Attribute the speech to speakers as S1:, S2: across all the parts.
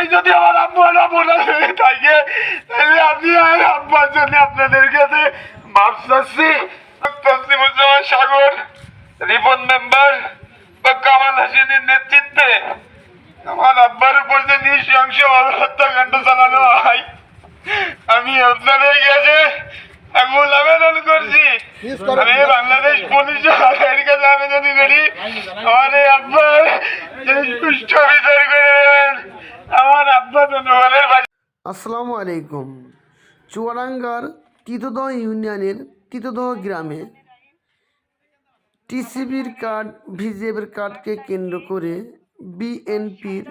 S1: এটাই যদি আমার আব্বা বলে হয়ে থাকে, তাহলে আমি আর আব্বার জন্য আপনাদের কাছে মাপ চাচ্ছি তসলিমুজ্জামান সাগর, রিপন মেম্বার বা কামাল হাসিনের নেতৃত্বে। আমার আব্বার উপর যে নৃশংসভাবে হত্যাকাণ্ড চালানো হয়, আমি আপনাদের কাছে আঙুল আবেদন করছি। আমি বাংলাদেশ পুলিশ এর কাছে আবেদন করি। আমার আব্বার সুষ্ঠু বিচার করে দেবেন।
S2: আসসালামু আলাইকুম। চুয়াডাঙ্গার তিতদহ ইউনিয়নের তিতদহ গ্রামে টিসিবির কার্ড, ভিজিএফের কার্ডকে কেন্দ্র করে বিএনপির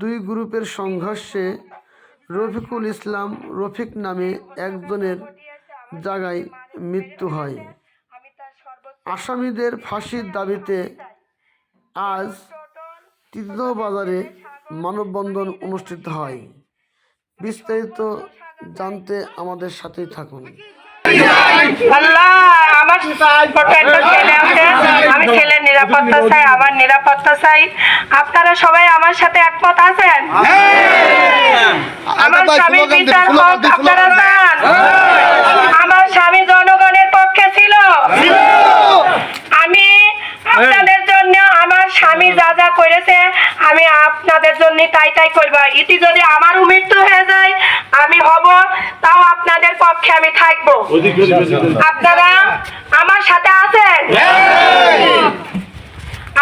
S2: দুই গ্রুপের সংঘর্ষে রফিকুল ইসলাম, রফিক নামে একজনের জায়গায় মৃত্যু হয়। আসামিদের ফাঁসির দাবিতে আজ তিতদহ বাজারে মানববন্ধন অনুষ্ঠিত হয়। বিস্তারিত জানতে আমাদের সাথেই থাকুন।
S3: আল্লাহ আমার ছোট একটা ছেলে আছে। আমি ছেলের নিরাপত্তা চাই আমার নিরাপত্তা চাই। আপনারা সবাই আমার সাথে একমত আছেন? আমার স্বামী বিচার হোক আপনারা চান আমার স্বামী জনগণের পক্ষে ছিল আমি আপনাদের জন্য আমার স্বামী যা যা করেছে আমি আপনাদের জন্য তাই তাই করব। ইতি যদি আমারও মৃত্যু হয়ে যায় আমি হব তাও আপনাদের পক্ষে আমি থাকব। আপনারা আমার সাথে আছেন?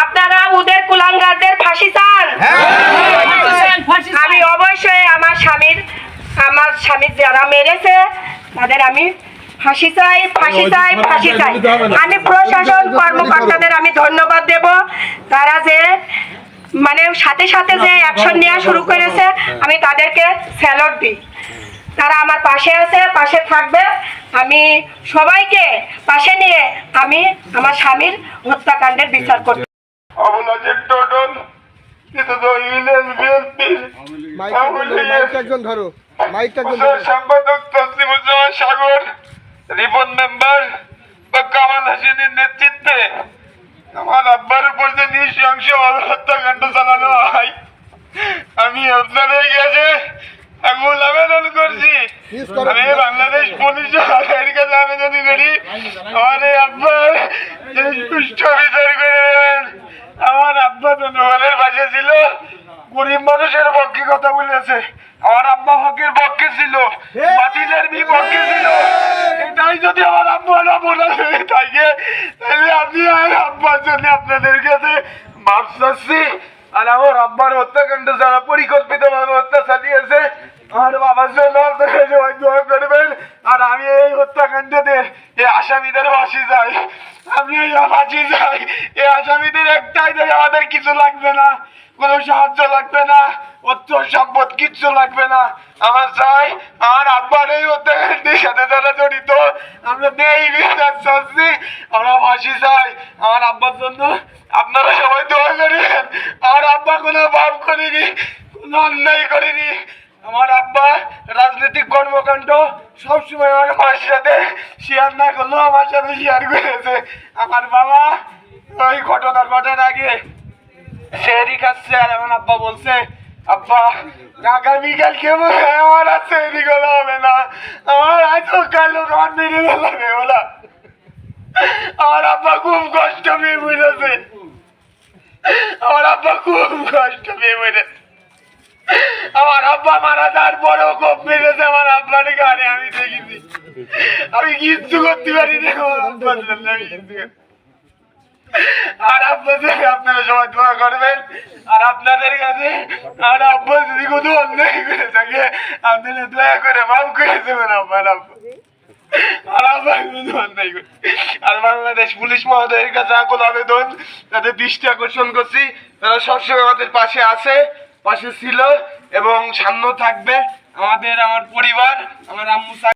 S3: আপনারা ওদের কুলাঙ্গারদের ফাঁসি চান? আমি অবশ্যই আমার স্বামীর আমার স্বামীর যারা মেরেছে তাদের আমি ফাঁসি চাই ফাঁসি চাই ফাঁসি চাই। আমি প্রশাসন কর্মকর্তাদের আমি ধন্যবাদ দেব। তারা যে মানে সাথে সাথে যে অ্যাকশন নেওয়া শুরু করেছে আমি তাদেরকে স্যালট দিই। তারা আমার পাশে আছে পাশে থাকবে। আমি সবাইকে পাশে নিয়ে আমি আমার স্বামীর হত্যাকাণ্ডের বিচার করব।
S4: মাইকটা একজন ধরো মাইকটা একজন
S1: সম্পাদক তসলিমুজ্জামান সাগর রিপন মেম্বার বা কামাল হাসিনের নেতৃত্বে আমার আব্বার উপর যে নৃশংসভাবে হত্যাকাণ্ড চালানো হয়, আমি আপনাদের কাছে আঙুল আবেদন করছি। আমি বাংলাদেশ পুলিশ এর কাছে আবেদন করি। আমার আব্বার সুষ্ঠু বিচার করে আমার আব্বা জনগণের পাশে ছিল। গরিব মানুষের পক্ষে কথা বলেছে। আমার আব্বা হকের পক্ষে ছিল, বাতিলের বিপক্ষে ছিল। এটাই যদি আমার আব্বা না বলে থাকে তাহলে আমি আর আব্বার জন্য আপনাদের কাছে মাপ চাচ্ছি। আর আমার আব্বার হত্যাকাণ্ড যারা পরিকল্পিতভাবে হত্যা চালিয়েছে, আমার বাবার জন্য আপনারা সবাই দোয়া করবেন। আর আমি এই হত্যাকাণ্ডদের এই আসামিদের ফাঁসি যাই আমি এই ফাঁসি যাই এই আসামিদের একটাই দেয়, আমাদের কিছু লাগবে না। কোনো সাহায্য লাগবে না, অর্থ সম্পদ কিচ্ছু লাগবে না। আমার চাই আমার আব্বার এই হত্যাকাণ্ডের সাথে যারা জড়িত। আমরা নেই বিচার চাচ্ছি আমরা ফাঁসি চাই আমার আব্বার জন্য আপনারা সবাই দোয়া করেন আমার আব্বা কোনো পাপ করিনি, কোনো অন্যায় করিনি। আমার আব্বা রাজনৈতিক কর্মকাণ্ড সবসময় আমার মায়ের সাথে শেয়ার না করলেও আমার সাথে শেয়ার করেছে। আমার বাবা ওই ঘটনা ঘটার আগে সেরি খাচ্ছে আর আমার আব্বা বলছে, আব্বা, আগামীকাল কেমন আমার আর সেরি গুলো হবে না। আমার আজও কাল লোক আমার মেরে ফেলাবে ওলা আমার আব্বা খুব কষ্ট পেয়ে বুঝেছে আমার আব্বা খুব কষ্ট পেয়ে বুঝেছে আমার আব্বা মারা যাওয়ার পরেও খুব মেরেছে আমার আব্বার গানে, আমি দেখেছি। আমি কিচ্ছু করতে পারিনি আমার আব্বার জন্য আমি আর আপনাদের আপনারা সবাই দোয়া করবেন, আর আপনাদের কাছে, আর আব্বা যদি অন্যায় করে থাকে, আপনারা দয়া করে মাফ করে দেবেন আমার আব্বা। আর বাংলাদেশ পুলিশ মহোদয়ের কাছে আকুল আবেদন, তাদের দৃষ্টি আকর্ষণ করছি, তারা সবসময় আমাদের পাশে আছে, পাশে ছিল এবং সামনেও থাকবে। আমাদের, আমার পরিবার, আমার আম্মু